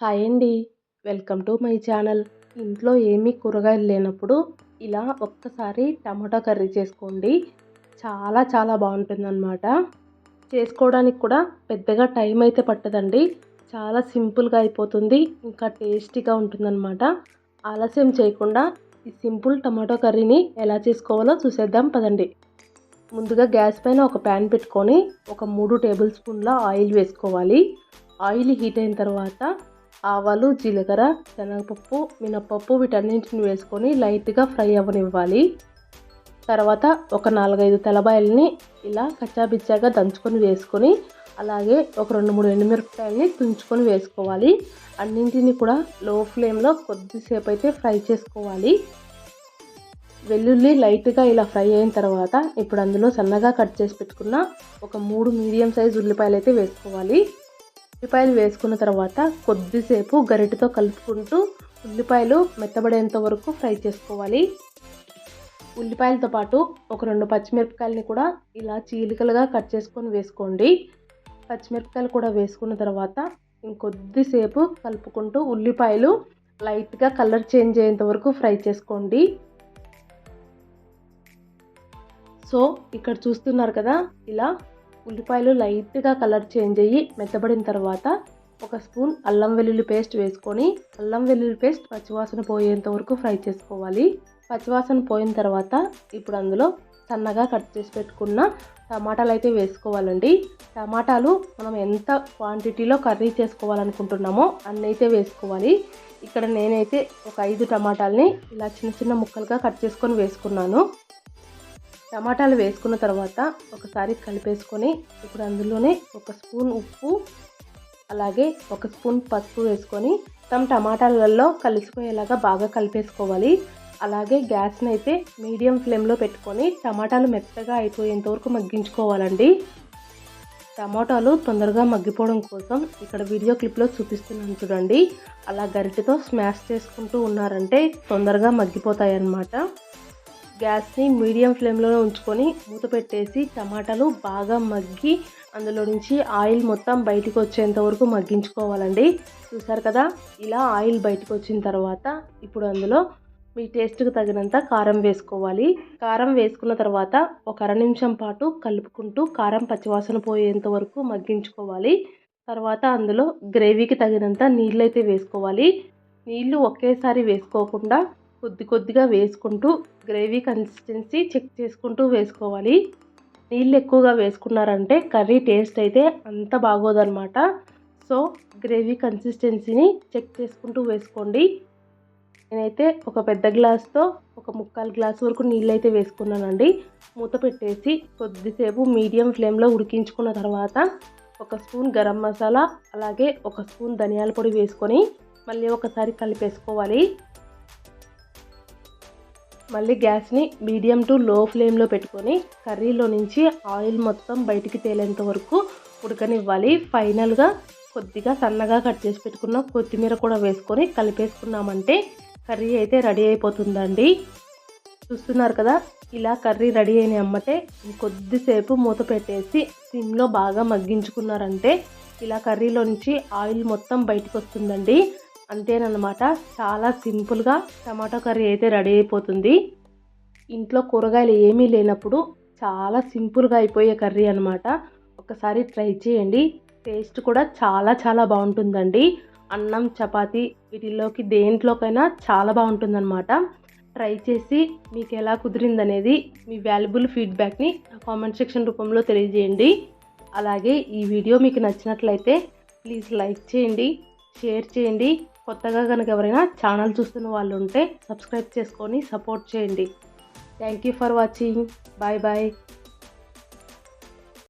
Hi అండి. Welcome to my channel. ఇంట్లో ఏమీ కూరగాయలు లేనప్పుడు ఇలా ఒక్కసారి టమాటా కర్రీ చేసుకోండి. చాలా చాలా బాగుంటుందన్నమాట. చేసుకోవడానికి కూడా పెద్దగా టైం అయితే పట్టదండి. చాలా సింపుల్గా అయిపోతుంది. ఇంకా టేస్టీగా ఉంటుందన్నమాట. ఆలస్యం చేయకుండా ఈ సింపుల్ టమాటో కర్రీని ఎలా చేసుకోవాలో చూసేద్దాం పదండి. ముందుగా గ్యాస్ పైన ఒక ప్యాన్ పెట్టుకొని ఒక మూడు టేబుల్ స్పూన్ల ఆయిల్ వేసుకోవాలి. ఆయిల్ హీట్ అయిన తర్వాత ఆవాలు జీలకర్ర శనగపప్పు మినప్పప్పు వీటన్నింటిని వేసుకొని లైట్గా ఫ్రై అవ్వనివ్వాలి. తర్వాత ఒక నాలుగైదు తెల్లబాయల్ని ఇలా కచ్చాబిచ్చాగా దంచుకొని వేసుకొని అలాగే ఒక రెండు మూడు ఎండుమిరపకాయలని తుంచుకొని వేసుకోవాలి. అన్నింటిని కూడా లో ఫ్లేమ్లో కొద్దిసేపు అయితే ఫ్రై చేసుకోవాలి. వెల్లుల్లి లైట్గా ఇలా ఫ్రై అయిన తర్వాత ఇప్పుడు అందులో సన్నగా కట్ చేసి పెట్టుకున్న ఒక మూడు మీడియం సైజ్ ఉల్లిపాయలు అయితే వేసుకోవాలి. ఉల్లిపాయలు వేసుకున్న తర్వాత కొద్దిసేపు గరిటతో కలుపుకుంటూ ఉల్లిపాయలు మెత్తబడేంత వరకు ఫ్రై చేసుకోవాలి. ఉల్లిపాయలతో పాటు ఒక రెండు పచ్చిమిరపకాయలని కూడా ఇలా చీలికలుగా కట్ చేసుకొని వేసుకోండి. పచ్చిమిరపకాయలు కూడా వేసుకున్న తర్వాత ఇంకొద్దిసేపు కలుపుకుంటూ ఉల్లిపాయలు లైట్గా కలర్ చేంజ్ అయ్యేంత వరకు ఫ్రై చేసుకోండి. సో ఇక్కడ చూస్తున్నారు కదా ఇలా ఉల్లిపాయలు లైట్గా కలర్ చేంజ్ అయ్యి మెత్తబడిన తర్వాత ఒక స్పూన్ అల్లం వెల్లుల్లి పేస్ట్ వేసుకొని అల్లం వెల్లుల్లి పేస్ట్ పచ్చివాసన పోయేంత వరకు ఫ్రై చేసుకోవాలి. పచ్చివాసన పోయిన తర్వాత ఇప్పుడు అందులో సన్నగా కట్ చేసి పెట్టుకున్న టమాటాలు అయితే వేసుకోవాలండి. టమాటాలు మనం ఎంత క్వాంటిటీలో కర్రీ చేసుకోవాలనుకుంటున్నామో అన్నైతే అయితే వేసుకోవాలి. ఇక్కడ నేనైతే ఒక ఐదు టమాటాలని ఇలా చిన్న చిన్న ముక్కలుగా కట్ చేసుకొని వేసుకున్నాను. టమాటాలు వేసుకున్న తర్వాత ఒకసారి కలిపేసుకొని ఇప్పుడు అందులోనే ఒక స్పూన్ ఉప్పు అలాగే ఒక స్పూన్ పసుపు వేసుకొని తమ టమాటాలలో కలిసిపోయేలాగా బాగా కలిపేసుకోవాలి. అలాగే గ్యాస్ని అయితే మీడియం ఫ్లేమ్లో పెట్టుకొని టమాటాలు మెత్తగా అయిపోయేంత వరకు మగ్గించుకోవాలండి. టమాటాలు తొందరగా మగ్గిపోవడం కోసం ఇక్కడ వీడియో క్లిప్లో చూపిస్తున్నాను చూడండి. అలా గరిటెతో స్మాష్ చేసుకుంటూ ఉన్నారంటే తొందరగా మగ్గిపోతాయి అన్నమాట గ్యాస్ని మీడియం ఫ్లేమ్లో ఉంచుకొని మూత పెట్టేసి టమాటాలు బాగా మగ్గి అందులో నుంచి ఆయిల్ మొత్తం బయటకు వచ్చేంత వరకు మగ్గించుకోవాలండి. చూసారు కదా? ఇలా ఆయిల్ బయటకు వచ్చిన తర్వాత ఇప్పుడు అందులో మీ టేస్ట్కి తగినంత కారం వేసుకోవాలి. కారం వేసుకున్న తర్వాత ఒక అర నిమిషం పాటు కలుపుకుంటూ కారం పచ్చివాసన పోయేంత వరకు మగ్గించుకోవాలి. తర్వాత అందులో గ్రేవీకి తగినంత నీళ్ళు అయితే వేసుకోవాలి. నీళ్ళు ఒకేసారి వేసుకోకుండా కొద్ది కొద్దిగా వేసుకుంటూ గ్రేవీ కన్సిస్టెన్సీ చెక్ చేసుకుంటూ వేసుకోవాలి. నీళ్ళు ఎక్కువగా వేసుకున్నారంటే కర్రీ టేస్ట్ అయితే అంత బాగోదన్నమాట. సో గ్రేవీ కన్సిస్టెన్సీని చెక్ చేసుకుంటూ వేసుకోండి. నేనైతే ఒక పెద్ద గ్లాస్తో ఒక ముక్కాలు గ్లాస్ వరకు నీళ్ళు అయితే వేసుకున్నానండి. మూత పెట్టేసి కొద్దిసేపు మీడియం ఫ్లేమ్లో ఉడికించుకున్న తర్వాత ఒక స్పూన్ గరం మసాలా అలాగే ఒక స్పూన్ ధనియాల పొడి వేసుకొని మళ్ళీ ఒకసారి కలిపేసుకోవాలి. మళ్ళీ గ్యాస్ని మీడియం టు లో ఫ్లేమ్లో పెట్టుకొని కర్రీలో నుంచి ఆయిల్ మొత్తం బయటికి తేలేంత వరకు ఉడకనివ్వాలి. ఫైనల్గా కొద్దిగా సన్నగా కట్ చేసి పెట్టుకున్న కొత్తిమీర కూడా వేసుకొని కలిపేసుకున్నామంటే కర్రీ అయితే రెడీ అయిపోతుందండి. చూస్తున్నారు కదా ఇలా కర్రీ రెడీ అయిన అమ్మటే కొద్దిసేపు మూత పెట్టేసి సిమ్లో బాగా మగ్గించుకున్నారంటే ఇలా కర్రీలో నుంచి ఆయిల్ మొత్తం బయటకు వస్తుందండి. అంతేనమాట చాలా సింపుల్గా టమాటో కర్రీ అయితే రెడీ అయిపోతుంది. ఇంట్లో కూరగాయలు ఏమీ లేనప్పుడు చాలా సింపుల్గా అయిపోయే కర్రీ అనమాట ఒకసారి ట్రై చేయండి. టేస్ట్ కూడా చాలా చాలా బాగుంటుందండి. అన్నం చపాతి వీటిల్లోకి దేంట్లోకైనా చాలా బాగుంటుందన్నమాట. ట్రై చేసి మీకు ఎలా కుదిరిందనేది మీ వాల్యుబుల్ ఫీడ్బ్యాక్ని కామెంట్ సెక్షన్ రూపంలో తెలియజేయండి. అలాగే ఈ వీడియో మీకు నచ్చినట్లయితే ప్లీజ్ లైక్ చేయండి షేర్ చేయండి. కొత్తగా కనుక ఎవరైనా ఛానల్ చూస్తున్న వాళ్ళు ఉంటే సబ్స్క్రైబ్ చేసుకొని సపోర్ట్ చేయండి. Thank you for watching bye bye